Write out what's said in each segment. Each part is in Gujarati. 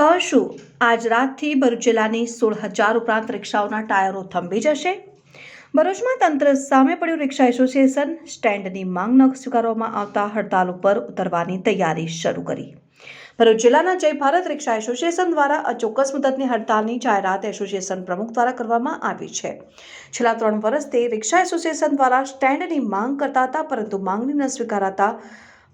તો શું આજ રાતથી ભરૂચ જિલ્લાની સોળ હજાર ઉપરાંત રિક્ષાઓના ટાયરો થંભી જશે. ભરૂચમાં તંત્ર સામે પડ્યું રિક્ષા એસોસિએશન. સ્ટેન્ડની માંગ ન સ્વીકારવામાં આવતા હડતાલ ઉપર ઉતરવાની તૈયારી શરૂ કરી. ભરૂચ જિલ્લાના જય ભારત રિક્ષા એસોસિએશન દ્વારા અચોક્કસ મુદતની હડતાલની જાહેરાત એસોસિએશન પ્રમુખ દ્વારા કરવામાં આવી છે. છેલ્લા ત્રણ વર્ષથી રિક્ષા એસોસિએશન દ્વારા સ્ટેન્ડની માંગ કરતા હતા, પરંતુ માંગણી ન સ્વીકારાતા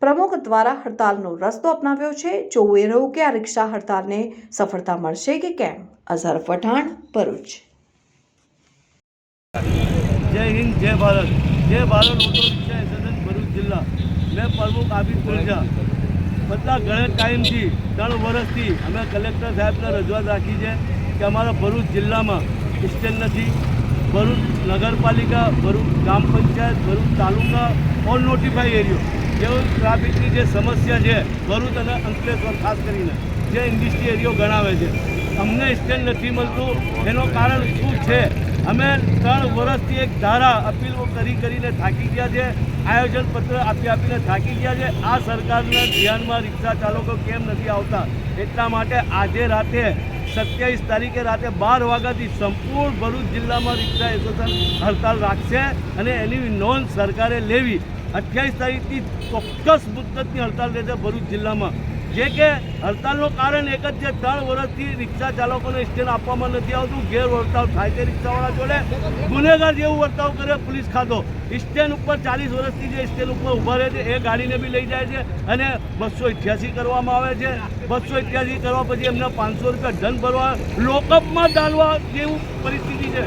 પ્રમુખ દ્વારા હડતાલનો રસ્તો અપનાવ્યો છે. જોવું રહ્યું કે આ રિક્ષા હડતાલને સફળતા મળશે કે કેમ? અઝહર પઠાણ, ભરૂચ. જય હિન્દ, જય ભારત. જય Bharat auto rickshaw association Bharuch જિલ્લા. મેં પ્રમુખ આબિદ કોલજા બધા ઘણા ટાઈમથી ત્રણ વર્ષથી અમે કલેક્ટર સાહેબને રજૂઆત રાખી છે કે અમારા ભરૂચ જિલ્લામાં સ્ટેન્ડ નથી. ભરૂચ નગરપાલિકા, ભરૂચ ગ્રામ પંચાયત, ભરૂચ તાલુકા ઓલ નોટિફાઈ એરિયો જેવો ટ્રાફિકની જે સમસ્યા છે, ભરૂચ અને અંકલેશ્વર ખાસ કરીને, જે ઇન્ડસ્ટ્રી એરિયો ગણાવે છે. અમને સ્ટેન્ડ નથી મળતું. એનું કારણ શું છે? અમે ત્રણ વર્ષથી એક ધારા અપીલો કરી કરીને થાકી ગયા છે. આયોજન પત્ર આપી આપીને થાકી ગયા છે. આ સરકારના ધ્યાનમાં રિક્ષા ચાલકો કેમ નથી આવતા? એટલા માટે આજે રાતે સત્યાવીસ તારીખે રાતે બાર વાગ્યાથી સંપૂર્ણ ભરૂચ જિલ્લામાં રિક્ષા એસોસિએશન હડતાલ રાખશે અને એની નોંધ સરકારે લેવી. અઠ્યાવીસ તારીખથી ચોક્કસ મુદ્દતની હડતાલ રહેશે ભરૂચ જિલ્લામાં. જે કે હડતાલનું કારણ એક જ છે ત્રણ વર્ષથી રિક્ષા ચાલકોને સ્ટેન્ડ આપવામાં નથી આવતું, ગેરવર્તાવ થાય છે રિક્ષાવાળા જોડે. ગુનેગાર જેવું વર્તાવ કરે પોલીસ ખાતો. સ્ટેન્ડ ઉપર ચાલીસ વર્ષથી જે સ્ટેન્ડ ઉપર ઊભા રહે છે, એ ગાડીને બી લઈ જાય છે અને બસો અઠ્યાસી કરવામાં આવે છે. બસો અઠ્યાસી કરવા પછી એમને પાંચસો રૂપિયા દંડ ભરવા, લોકઅપમાં ડાલવા જેવું પરિસ્થિતિ છે.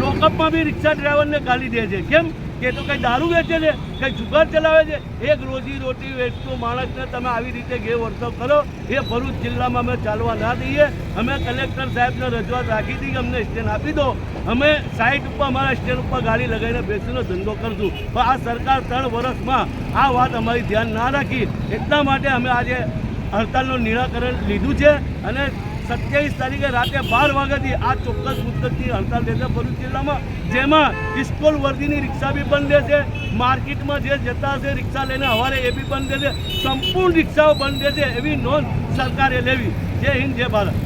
લોકઅપમાં બી રિક્ષા ડ્રાઈવરને ગાલી દે છે. કેમ? કે તો કંઈ દારૂ વેચે છે, કંઈ જુગાર ચલાવે છે? એક રોજી રોટી વેચતો માણસને તમે આવી રીતે ગેરવર્તવ કરો, એ ભરૂચ જિલ્લામાં અમે ચાલવા ના દઈએ. અમે કલેક્ટર સાહેબને રજૂઆત રાખી હતી કે અમને સ્ટેન્ડ આપી દો. અમે સાઈડ ઉપર, અમારા સ્ટેન્ડ ઉપર ગાડી લગાવીને બેસીને ધંધો કરશું. પણ આ સરકાર ત્રણ વર્ષમાં આ વાત અમારી ધ્યાન ના રાખી. એટલા માટે અમે આજે હડતાલનું નિરાકરણ લીધું છે અને સત્યાવીસ તારીખે રાતે બાર વાગ્યાથી આ ચોક્કસ મુદ્દતની હડતાલ રહેશે ભરૂચ જિલ્લામાં, જેમાં ઇસ્કોલ વર્દીની રિક્ષા બી બંધ રહેશે માર્કેટમાં જે જતા હશે, રિક્ષા લઈને હવારે એ બી બંધ રહેશે સંપૂર્ણ રિક્ષાઓ બંધ રહેશે એવી નોંધ સરકારે લેવી. જય હિન્દ, જય ભારત.